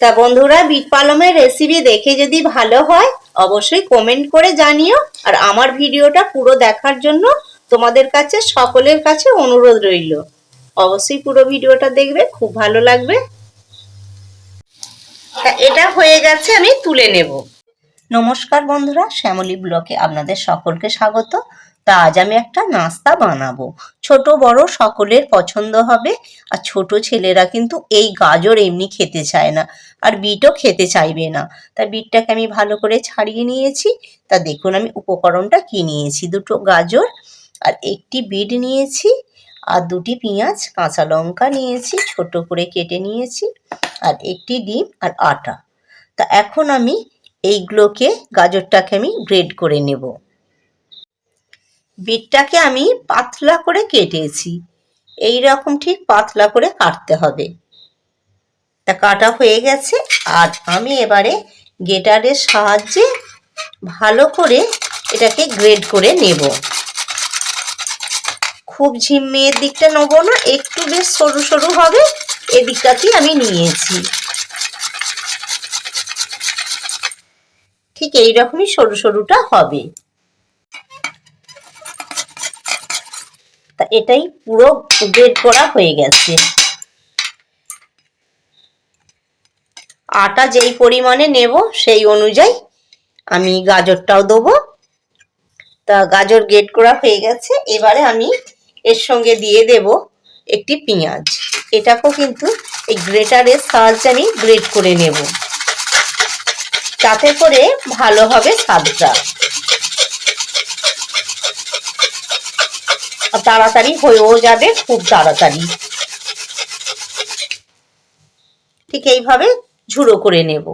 তা বন্ধুরা, bit পালমের recipe দেখে যদি ভালো হয়, অবশ্যই কমেন্ট করে জানিও। আর আমার ভিডিওটা পুরো দেখার জন্য তোমাদের কাছে, সকলের কাছে অনুরোধ রইল। অবশ্যই পুরো ভিডিওটা দেখবে, খুব ভালো লাগবে। তা এটা হয়ে গেছে, আমি তুলে নেব। নমস্কার বন্ধুরা, শ্যামলী ব্লকে আপনাদের সকলকে স্বাগত। তা আজ আমি একটা নাস্তা বানাবো। ছোট, বড় সকলের পছন্দ হবে। আর ছোট ছেলেরা কিন্তু এই গাজর এমনি খেতে চায় না আর বিটও খেতে চাইবে না। তা বিটটাকে আমি ভালো করে ছাড়িয়ে নিয়েছি। তা দেখুন আমি উপকরণটা কি নিয়েছি। দুটো গাজর আর একটি বিট নিয়েছি আর দুটি পেঁয়াজ, কাঁচা লঙ্কা নিয়েছি, ছোট করে কেটে নিয়েছি আর একটি ডিম আর আটা। তা এখন আমি এইগুলোকে, গাজরটাকে আমি গ্রেড করে নেব। বিটটাকে আমি পাতলা করে কেটেছি। এই রকম ঠিক পাতলা করে কাটতে হবে। তা কাটা হয়ে গেছে। আর আমি এবারে গেটারের সাহায্যে ভালো করে এটাকে গ্রেড করে নেব। খুব ঝিমিয়ে দিকটা নেব না, একটু বেশ সরু সরু হবে, এদিকটাতেই আমি নিয়েছি। ঠিক এই রকমই সরু সরুটা হবে। এটাই পুরো গ্রেড করা হয়ে গেছে। আটা যেই পরিমাণে নেব সেই অনুযায়ী আমি গাজরটাও দেবো। তা গাজর গ্রেড করা হয়ে গেছে। এবারে আমি এর সঙ্গে দিয়ে দেব একটি পেঁয়াজ। এটাকেও কিন্তু এই গ্রেটারের সাহায্যে আমি গ্রেড করে নেব। তাতে করে ভালো হবে স্বাদটা আর তাড়াতাড়ি হয়েও যাবে, খুব তাড়াতাড়ি। ঠিক এইভাবে ঝুড়ো করে নেব।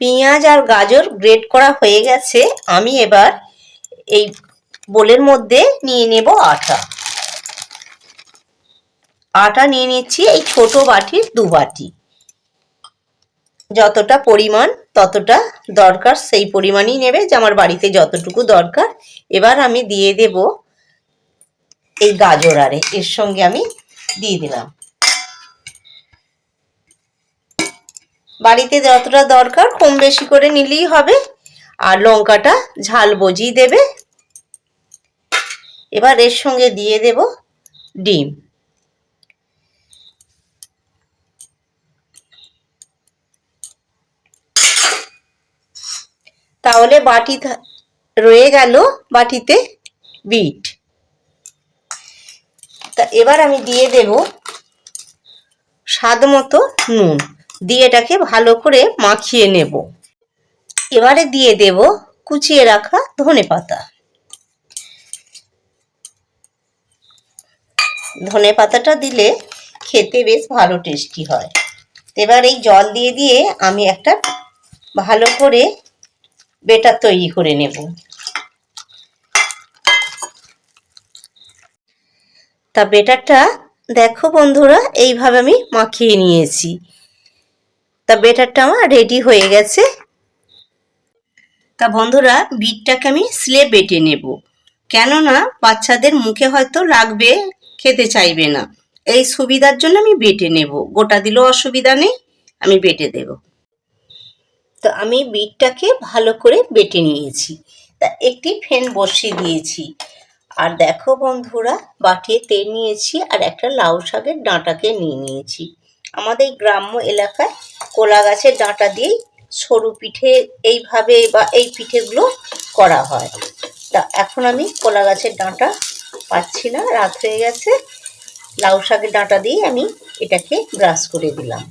পেঁয়াজ আর গাজর গ্রেড করা হয়ে গেছে। আমি এবার এই বোলের মধ্যে নিয়ে নেব আটা। আটা নিয়ে নিচ্ছি এই ছোট বাটির দু বাটি। যতটা পরিমাণ, ততটা দরকার, সেই পরিমাণই নেবে যে আমার বাড়িতে যতটুকু দরকার। এবার আমি দিয়ে দেব এই গাজর আরে, এর সঙ্গে আমি দিয়ে দিলাম। বাড়িতে যতটা দরকার, কম বেশি করে নিলেই হবে। আর লঙ্কাটা ঝাল বজিয়ে দেবে। এবার এর সঙ্গে দিয়ে দেব ডিম। তাহলে বাটি রয়ে গেল বাটিতে বিট। তা এবার আমি দিয়ে দেব স্বাদ মতো নুন। দিয়ে এটাকে ভালো করে মাখিয়ে নেব। এবারে দিয়ে দেব কুচিয়ে রাখা ধনে পাতা। ধনে পাতাটা দিলে খেতে বেশ ভালো টেস্টি হয়। এবার এই জল দিয়ে দিয়ে আমি একটা ভালো করে বেটার তৈরি করে নেব। তা বেটারটা দেখো বন্ধুরা, এইভাবে আমি মাখিয়ে নিয়েছি। তা বেটারটা আমার রেডি হয়ে গেছে। তা বন্ধুরা, বিটটাকে আমি স্লে বেটে নেব। কেননা বাচ্চাদের মুখে হয়তো লাগবে, খেতে চাইবে না। এই সুবিধার জন্য আমি বেটে নেব। গোটা দিলেও অসুবিধা নেই, আমি বেটে দেব। তো আমি বিটটাকে ভালো করে বেটে নিয়েছি। তা একটি ফ্যান বসিয়ে দিয়েছি। আর দেখো বন্ধুরা, বাটিয়ে তেল নিয়েছি আর একটা লাউ শাকের ডাঁটাকে নিয়ে নিয়েছি। আমাদের গ্রাম্য এলাকায় কোলা গাছের ডাঁটা দিয়েই সরু পিঠে এইভাবে বা এই পিঠেগুলো করা হয়। তা এখন আমি কোলা গাছের ডাঁটা পাচ্ছি না, রাত হয়ে গেছে। লাউ শাকের ডাঁটা দিয়ে আমি এটাকে ব্রাশ করে দিলাম।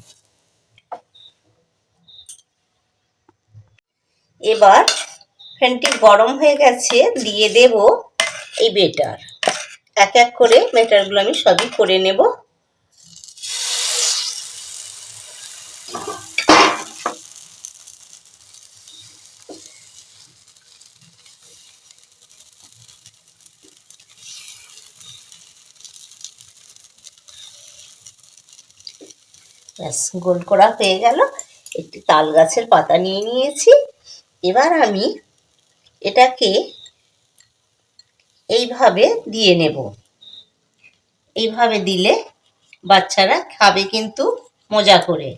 এবার ফ্যানটি গরম হয়ে গেছে, দিয়ে দেব এই বেটার। এক এক করে বেটারগুলো আমি সবই করে নেব। ব্যাস, গোল করা হয়ে গেল। একটি তাল গাছের পাতা নিয়ে নিয়েছি। এবার আমি এটাকে এইভাবে দিয়ে নেব। এইভাবে দিলে বাচ্চারা খাবে কিন্তু মজা করে।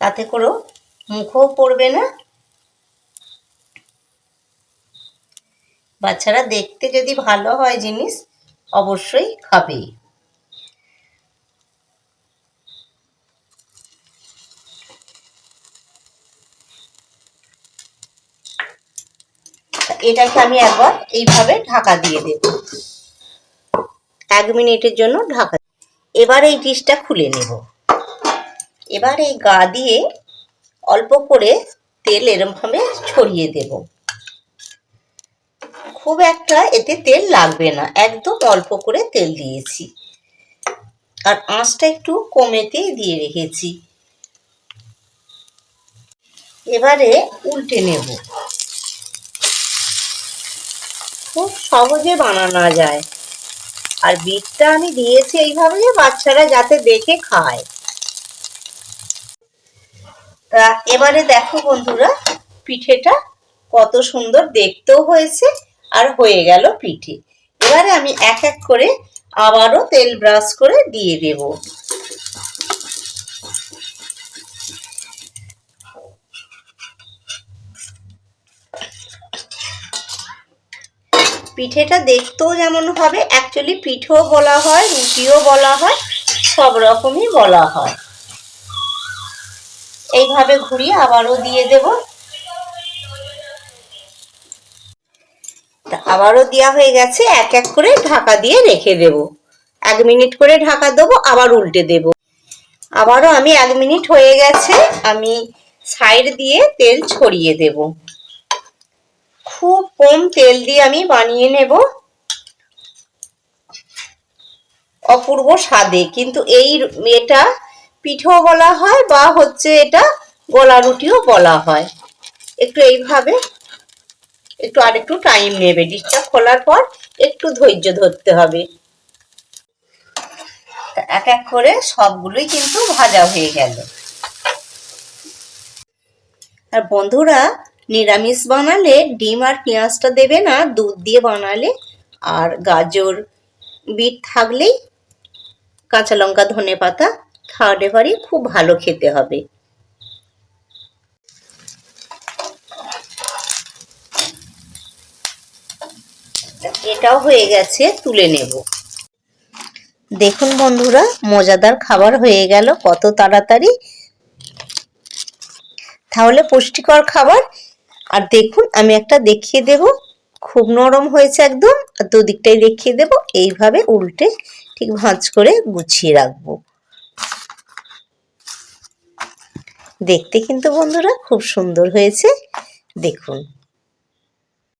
তাতে করেও মুখও পড়বে না। বাচ্চারা দেখতে যদি ভালো হয় জিনিস, অবশ্যই খাবে। এটাকে আমি একবার এইভাবে ঢাকা দিয়ে দেব। এক মিনিটের জন্য ঢাকা এবার এই ডিশটা খুলে নেব। এবার এই গা দিয়ে অল্প করে তেল এরমভাবে ছড়িয়ে দেব। খুব একটা এতে তেল লাগবে না, একদম অল্প করে তেল দিয়েছি। আর আঁচটা একটু কমেতেই দিয়ে রেখেছি। এবারে উল্টে নেব। খুব সহজে বানানো যায়। আর বিটটা আমি দিয়েছি এইভাবে যে বাচ্চারা যাতে দেখে খায়। তা এবারে দেখো বন্ধুরা, পিঠেটা কত সুন্দর দেখতেও হয়েছে আর হয়ে গেল পিঠে। এবারে আমি এক এক করে আবারও তেল ব্রাশ করে দিয়ে দেব। পিঠেটা দেখতেও যেমন হবে অ্যাকচুয়ালি পিঠেও বলা হয়, রুটিও বলা হয়, সব রকমই বলা হয়। এইভাবে ঘুরিয়ে আবারও দিয়ে দেব। আবারও দেওয়া হয়ে গেছে, এক এক করে ঢাকা দিয়ে রেখে দেব। এক মিনিট করে ঢাকা দেবো, আবার উল্টে দেব। আবারও আমি এক মিনিট হয়ে গেছে, আমি সাইড দিয়ে তেল ছড়িয়ে দেব। খুব কম তেল দিয়ে আমি বানিয়ে নেব। অপূর্ব স্বাদে। কিন্তু এই এটা পিঠেও বলা হয় বা হচ্ছে এটা গোলা রুটিও বলা হয়। একটু এইভাবে একটু আর একটু টাইম নেবে। ডিশটা খোলার পর একটু ধৈর্য ধরতে হবে। এক এক করে সবগুলোই কিন্তু ভাজা হয়ে গেল। আর বন্ধুরা নিরামিষ বানালে ডিম আর পেঁয়াজটা দেবে না, দুধ দিয়ে বানালে। আর গাজর, বিট থাকলেই কাঁচা লঙ্কা, ধনে পাতা থার্ড এবারই খুব ভালো খেতে হবে। এটাও হয়ে গেছে, তুলে নেব। দেখুন বন্ধুরা, মজাদার খাবার হয়ে গেল, কত তাড়াতাড়ি। তাহলে পুষ্টিকর খাবার আর দেখুন, আমি একটা দেখিয়ে দেব। খুব নরম হয়েছে একদম। আর দুদিকটাই দেখিয়ে দেব। এইভাবে উল্টে ঠিক ভাঁজ করে গুছিয়ে রাখব। দেখতে কিন্তু বন্ধুরা খুব সুন্দর হয়েছে। দেখুন।